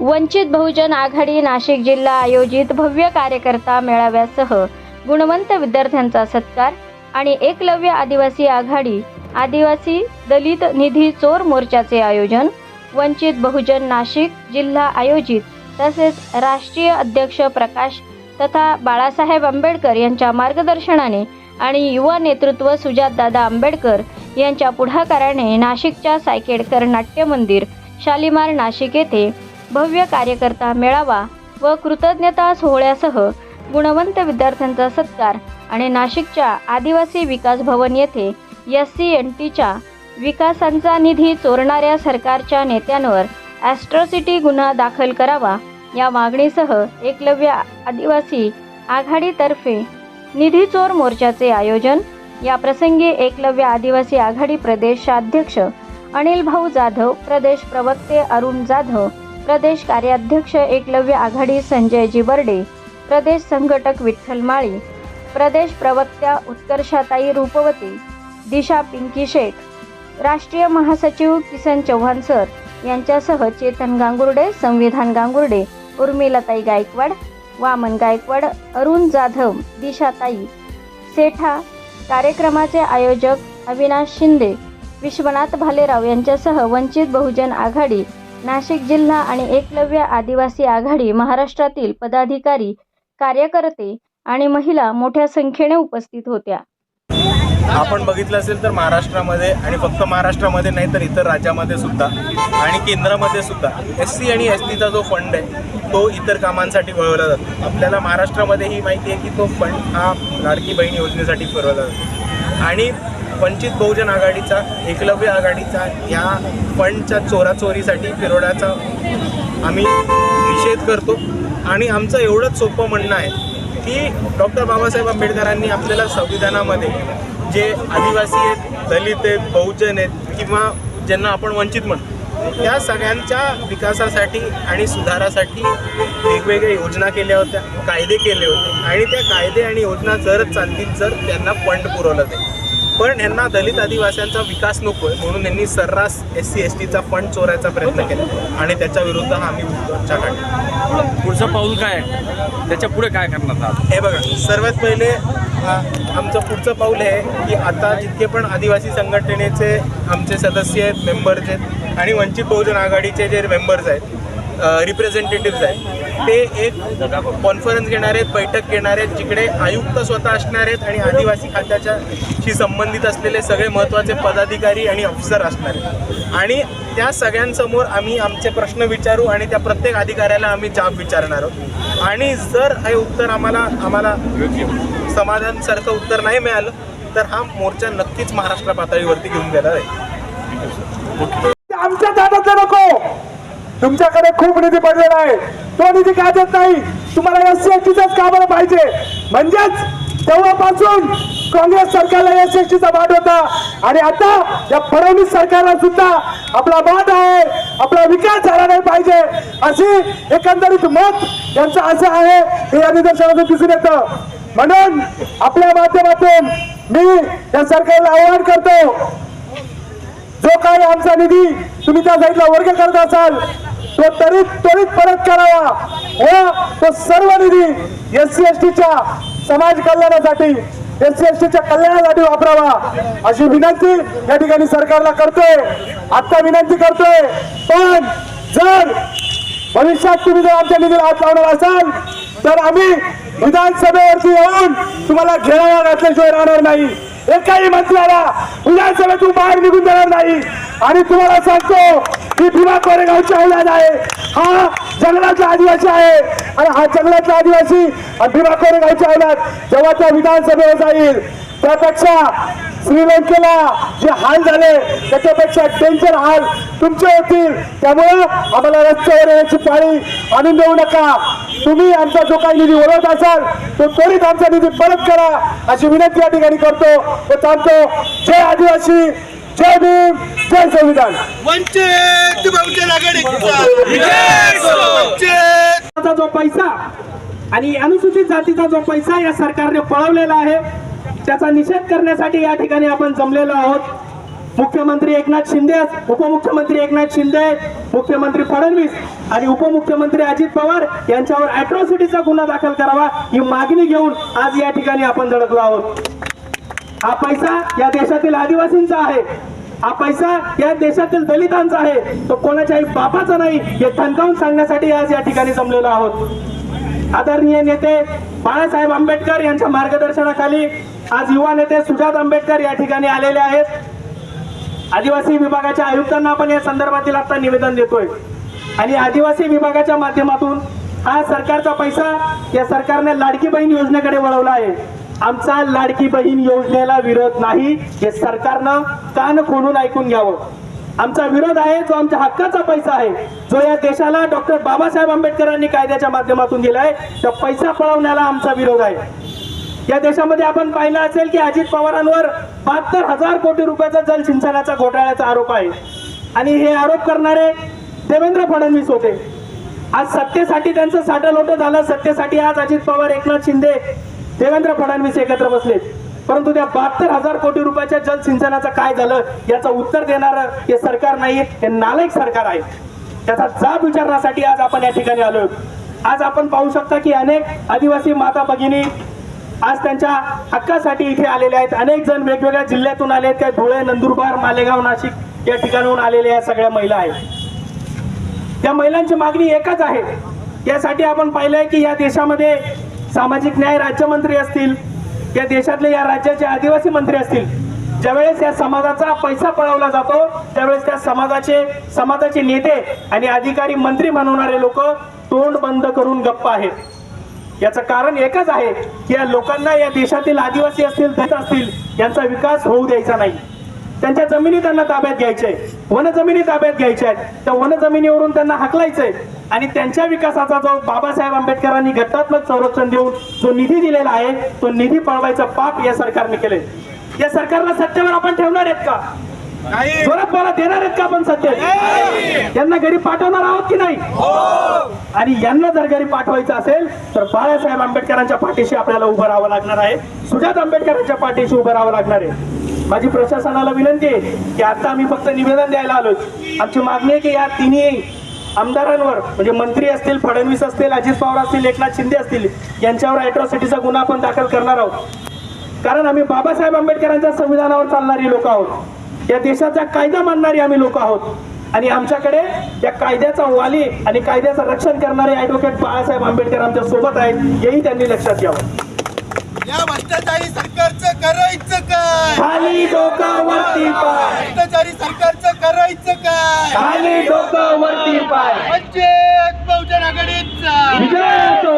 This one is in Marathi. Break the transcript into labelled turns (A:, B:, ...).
A: वंचित बहुजन आघाडी नाशिक जिल्हा आयोजित भव्य कार्यकर्ता मेळाव्यासह गुणवंत विद्यार्थ्यांचा सत्कार आणि एकलव्य आदिवासी आघाडी आदिवासी दलित निधी चोर मोर्चाचे आयोजन वंचित बहुजन नाशिक जिल्हा आयोजित तसेच राष्ट्रीय अध्यक्ष प्रकाश तथा बाळासाहेब आंबेडकर यांच्या मार्गदर्शनाने आणि युवा नेतृत्व सुजातदादा आंबेडकर यांच्या पुढाकाराने नाशिकच्या सायकेडकर नाट्य मंदिर शालिमार नाशिक येथे भव्य कार्यकर्ता मेळावा व कृतज्ञता सोहळ्यासह गुणवंत विद्यार्थ्यांचा सत्कार आणि नाशिकच्या आदिवासी विकास भवन येथे एस सी एन टीच्या विकासांचा निधी चोरणाऱ्या सरकारच्या नेत्यांवर ॲस्ट्रॉसिटी गुन्हा दाखल करावा या मागणीसह एकलव्य आदिवासी आघाडीतर्फे निधी चोर मोर्चाचे आयोजन. या प्रसंगी एकलव्य आदिवासी आघाडी प्रदेशाध्यक्ष अनिल भाऊ जाधव प्रदेश प्रवक्ते अरुण जाधव प्रदेश कार्याध्यक्ष एकलव्य आघाडी संजय जिबर्डे प्रदेश संघटक विठ्ठल माळी प्रदेश प्रवक्त्या उत्कर्षाताई रूपवती दिशा पिंकी शेख राष्ट्रीय महासचिव किसन चव्हाण सर यांच्यासह चेतन गांगुर्डे संविधान गांगुर्डे उर्मिलाताई गायकवाड वामन गायकवाड अरुण जाधव दिशाताई सेठा कार्यक्रमाचे आयोजक अविनाश शिंदे विश्वनाथ भालेराव यांच्यासह वंचित बहुजन आघाडी नाशिक जिल्हा आणि एकलव्य आदिवासी आघाडी महाराष्ट्रातील पदाधिकारी कार्यकर्ते आणि महिला मोठ्या संख्येने उपस्थित होत्या.
B: आपण बघितलं असेल तर महाराष्ट्रामध्ये आणि फक्त महाराष्ट्रामध्ये नाही तर इतर राज्यामध्ये सुद्धा आणि केंद्रामध्ये सुद्धा एस सी आणि एस टीचा जो फंड आहे तो इतर कामांसाठी वळवला जातो. आपल्याला महाराष्ट्रामध्ये ही माहिती आहे की तो फंड हा लाडकी बहीण योजनेसाठी फिरवला जातो. आणि वंचित बहुजन आघाडीचा एकलव्य आघाडीचा या फंडच्या चोराचोरीसाठी फिरवण्याचा आम्ही निषेध करतो. आणि आमचं एवढंच सोपं म्हणणं आहे की डॉक्टर बाबासाहेब आंबेडकरांनी आपल्याला संविधानामध्ये जे आदिवासी आहेत दलित आहेत बहुजन आहेत किंवा ज्यांना आपण वंचित म्हणतो त्या सगळ्यांच्या विकासासाठी आणि सुधारासाठी वेगवेगळ्या योजना केल्या होत्या कायदे केले होते. आणि त्या कायदे आणि योजना जर चालतील जर त्यांना फंड पुरवलं जाईल. पण यांना दलित आदिवासींचा विकास नको आहे म्हणून यांनी सर्रास एस सी एस टीचा फंड चोरायचा प्रयत्न केला. आणि त्याच्या विरुद्ध हा आम्ही मोर्चा काढला
C: पुढचं पाऊल काय आहे? त्याच्या पुढे काय करणार आहात?
B: हे बघा सर्वात पहिले आमचं पुढचं पाऊल आहे की आता जितके पण आदिवासी संघटनेचे आमचे सदस्य आहेत मेंबर्स आहेत आणि वंचित बहुजन आघाडीचे जे मेंबर्स आहेत रिप्रेझेंटेटिव्ह आहेत. ते एक कॉन्फरन्स घेणार आहेत बैठक घेणार आहेत जिकडे आयुक्त स्वतः असणार आहेत आणि आदिवासी खात्याच्याशी संबंधित असलेले सगळे महत्त्वाचे पदाधिकारी आणि अफसर असणार आहेत. आणि त्या सगळ्यांसमोर आम्ही आमचे प्रश्न विचारू आणि त्या प्रत्येक अधिकाऱ्याला आम्ही जाब विचारणार आहोत. आणि जर हे उत्तर आम्हाला आम्हाला समाधानसारखं उत्तर नाही मिळालं तर हा मोर्चा नक्कीच महाराष्ट्र पातळीवरती घेऊन गेला आहे
D: तुमच्याकडे खूप निधी पडलेला आहे. तो निधी काय देत नाही. तुम्हाला एस सी एस टीचाच का बरं पाहिजे. म्हणजेच तेव्हापासून काँग्रेस सरकारला एस सी एस टीचा होता. आणि आता या फडणवीस सरकारला सुद्धा आपला वाद आहे. आपला विकास झाला नाही पाहिजे. अशी एकंदरीत मत यांचं असं आहे हे या निदर्शनातून दिसून येतं. म्हणून आपल्या माध्यमातून मी या सरकारला आवाहन करतो. जो काही आमचा निधी तुम्ही त्या साईडला वर्ग करत असाल तो त्वरित त्वरित परत करावा. व तो सर्व निधी एस सी एस टीच्या समाज कल्याणासाठी एस सी एस टीच्या कल्याणासाठी वापरावा. अशी विनंती या ठिकाणी सरकारला करतोय. आता विनंती करतोय. पण जर भविष्यात तुम्ही जर आमच्या निधीला हात लावणार असाल तर आम्ही विधानसभेवरती येऊन तुम्हाला घेरावा घातल्याशिवाय राहणार नाही. एकाही मंत्र्याला विधानसभेतून बाहेर निघून जाणार नाही. आणि तुम्हाला सांगतो की भीमा कोरेगावची औलाद आहे? हा जंगलातला आदिवासी आहे. आणि हा जंगलातला आदिवासी आणि भीमा कोरेगावची औलाद जेव्हा त्या विधानसभेवर जाईल त्यापेक्षा श्रीलंकेला जे हाल झाले त्याच्यापेक्षा डेंजर हाल तुमचे होतील. त्यामुळं आम्हाला रस्त्यावर येण्याची पाळी आणून देऊ नका. तुम्ही आमचा जो काही निधी ओळखत असाल तो त्वरित आमचा निधी परत करा अशी विनंती या ठिकाणी करतो. व थांबतो जय आदिवासी जय भीम जय संविधान.
B: वंचित बहुजन
D: चा जो पैसा आणि अनुसूचित जातीचा जो पैसा या सरकारने पळवलेला आहे त्याचा निषेध करण्यासाठी या ठिकाणी आपण जमलेलो आहोत. मुख्यमंत्री एकनाथ शिंदे उपमुख्यमंत्री एकनाथ शिंदे
E: मुख्यमंत्री फडणवीस आणि उपमुख्यमंत्री अजित पवार यांच्यावर अॅट्रॉसिटीचा गुन्हा दाखल करावा ही मागणी घेऊन आज या ठिकाणी आपण धडकलो आहोत. हा पैसा या देशातील आदिवासींचा आहे. हा पैसा या देशातील दलितांचा आहे. तो कोणाच्याही बापाचा नाही हे ठणकावून सांगण्यासाठी आज या ठिकाणी जमलेलो आहोत. आदरणीय नेते बाळासाहेब आंबेडकर यांच्या मार्गदर्शनाखाली आज युवा नेते सुजात आंबेडकर या ठिकाणी आलेले आहेत. आदिवासी विभागाच्या आयुक्तांना आपण या संदर्भातील आता निवेदन देतोय. आणि आदिवासी विभागाच्या माध्यमातून हा सरकारचा पैसा या सरकारने लाडकी बहीण योजनेकडे वळवला आहे. आमचा लाडकी बहीण योजनेला विरोध नाही हे सरकारनं कान खोलून ऐकून घ्यावं. आमचा विरोध आहे जो आमच्या हक्काचा पैसा आहे जो या देशाला डॉक्टर बाबासाहेब आंबेडकरांनी कायद्याच्या माध्यमातून दिलाय त्या पैसा पळवण्याला आमचा विरोध आहे. या देशामध्ये आपण पाहिलं असेल की अजित पवारांवर बहात्तर हजार कोटी रुपयाचा जलसिंचनाचा घोटाळ्याचा आरोप आहे. आणि हे आरोप करणारे देवेंद्र फडणवीस होते. आज सत्तेसाठी त्यांचं साठं लोटं झालं सत्तेसाठी आज अजित पवार एकनाथ शिंदे देवेंद्र फडणवीस एकत्र बसलेत. परंतु त्या बहात्तर हजार कोटी रुपयाच्या जलसिंचनाचं काय झालं याचं उत्तर देणारं हे सरकार नाही हे नालायक सरकार आहे. त्याचा जाब विचारण्यासाठी आज आपण या ठिकाणी आलो आज आपण पाहू शकता की अनेक आदिवासी माता भगिनी आज त्यांच्या हक्कासाठी इथे आलेले आहेत. अनेक जण वेगवेगळ्या जिल्ह्यातून आले आहेत. त्या धुळे नंदुरबार मालेगाव नाशिक या ठिकाणाहून आलेल्या या सगळ्या महिला आहेत. त्या महिलांची मागणी एकच आहे. यासाठी आपण पाहिलंय की या देशामध्ये सामाजिक न्याय राज्यमंत्री असतील या देशातले या राज्याचे आदिवासी मंत्री असतील ज्यावेळेस या समाजाचा पैसा पळवला जातो त्यावेळेस त्या समाजाचे समाजाचे नेते आणि अधिकारी मंत्री म्हणवणारे लोक तोंड बंद करून गप्प आहेत. याचं कारण एकच आहे की या लोकांना या देशातील आदिवासी असतील दलित असतील यांचा विकास होऊ द्यायचा नाही. त्यांच्या जमिनी त्यांना ताब्यात घ्यायचे वन जमिनी ताब्यात घ्यायच्या आहेत. त्या वन जमिनीवरून त्यांना हकलायचंय. आणि त्यांच्या विकासाचा जो बाबासाहेब आंबेडकरांनी घटनात्मक संरक्षण देऊन जो निधी दिलेला आहे तो निधी पळवायचं पाप या सरकारने केले या सरकारला सत्तेवर आपण ठेवणार आहेत का? जोरात बोला देणार आहेत का आपण सत्य यांना घरी पाठवणार आहोत की नाही? आणि यांना जर घरी पाठवायचं असेल तर बाळासाहेब आंबेडकरांच्या पाठीशी आपल्याला उभं राहावं लागणार आहे. सुजात आंबेडकरांच्या पाठीशी उभं राहावं लागणार आहे. माझी प्रशासनाला विनंती आहे की आता आम्ही फक्त निवेदन द्यायला आलो आमची मागणी आहे की या तिन्ही आमदारांवर म्हणजे मंत्री असतील फडणवीस असतील अजित पवार असतील एकनाथ शिंदे असतील यांच्यावर अॅट्रॉसिटीचा गुन्हा आपण दाखल करणार आहोत. कारण आम्ही बाबासाहेब आंबेडकरांच्या संविधानावर चालणारी लोक आहोत. या देशाचा कायदा मानणारी आम्ही लोक आहोत. आणि आमच्याकडे या कायद्याचा वाली आणि कायद्याचं रक्षण करणारे ॲडव्होकेट बाळासाहेब आंबेडकर आमच्यासोबत आहेत हेही त्यांनी लक्षात घ्यावं.
F: या भ्रष्टाचारी सरकारचं करायचं काय?
E: खाली डोकं वरती पाय.
F: भ्रष्टाचारी सरकारचं करायचं काय?
E: खाली डोकं वरती पाय.
F: वंचित बहुजन आघाडीचा. विजय असो